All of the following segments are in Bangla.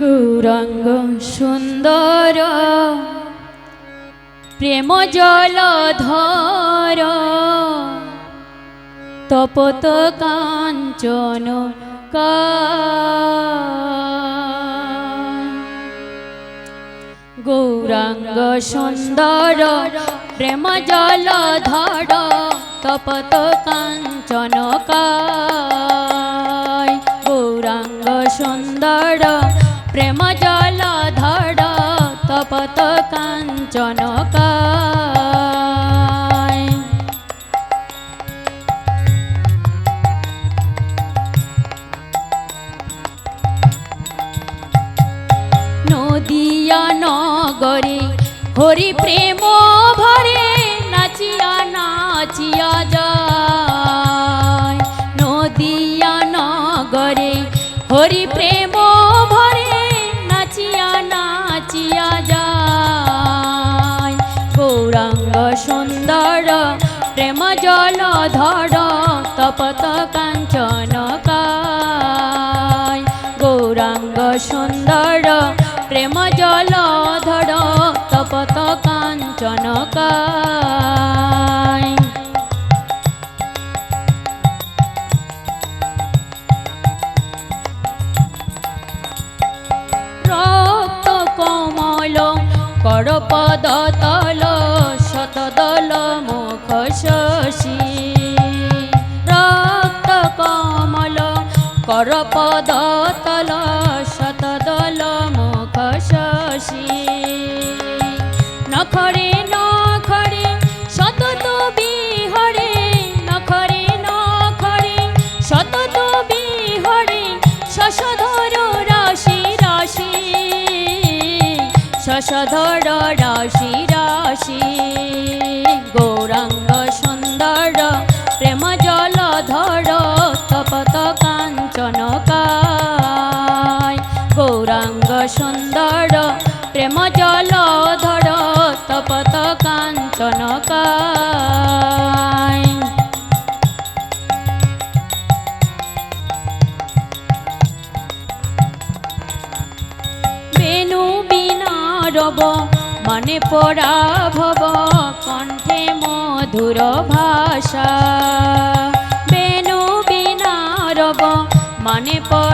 গৌরাঙ্গ সুন্দর, প্রেম জল ধর তপত কাঞ্চন গৌরাঙ্গ সুন্দর, প্রেম জল ধর তপত কাঞ্চন গৌরাঙ্গ প্রেম জল ধর তপত কাঞ্চন নদিয়া নগরে হরি প্রেম ভরে নাচিয়া নাচিয়া যায়। নদিয়া নগরে হরি প্রেম জল ধর তপত কাঞ্চন গৌরাঙ্গ সুন্দর প্রেম জল ধর তপত কাঞ্চন রক্ত কমল করপদ করপদ তল শতদল মুখ শশী। নখরে নখরে শতত বিহরে নখরে নখরে শতত বিহরে শশধর রাশি রাশি। শশধর রাশি রাশি, গৌরাঙ্গ সুন্দর গৌরাঙ্গ সুন্দর, প্রেম জল ধর তপত কাঞ্চন কায়। বেনু মনে পড়া ভব, কণ্ঠে মধুর ভাষা। বেনু বিনারব মনে পড়া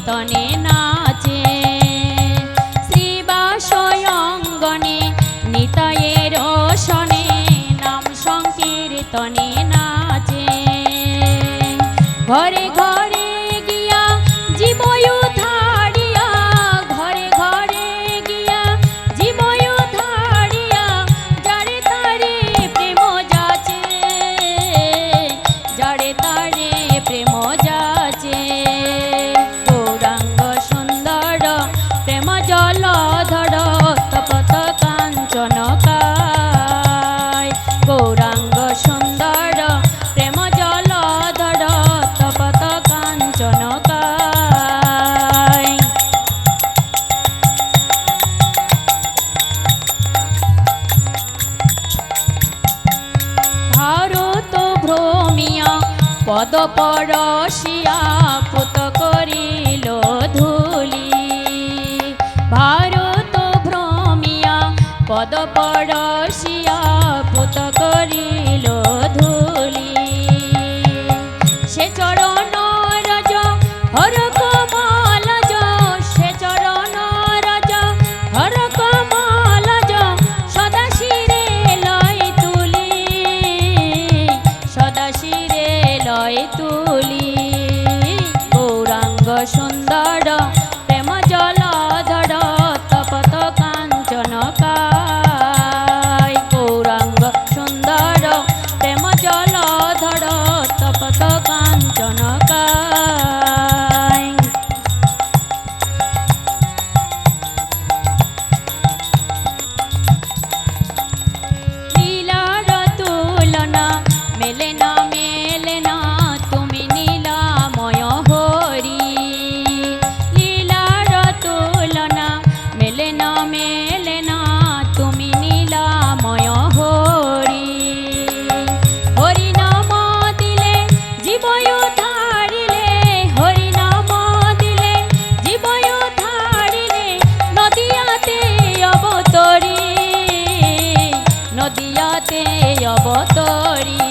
সংকীর্তনে নাচে। শ্রীবাসয়ঙ্গনে নিতয়ের শনে নাম সংকীর্তনে নাচে। ঘরে ঘরে পদ পরশিয়া অবতরী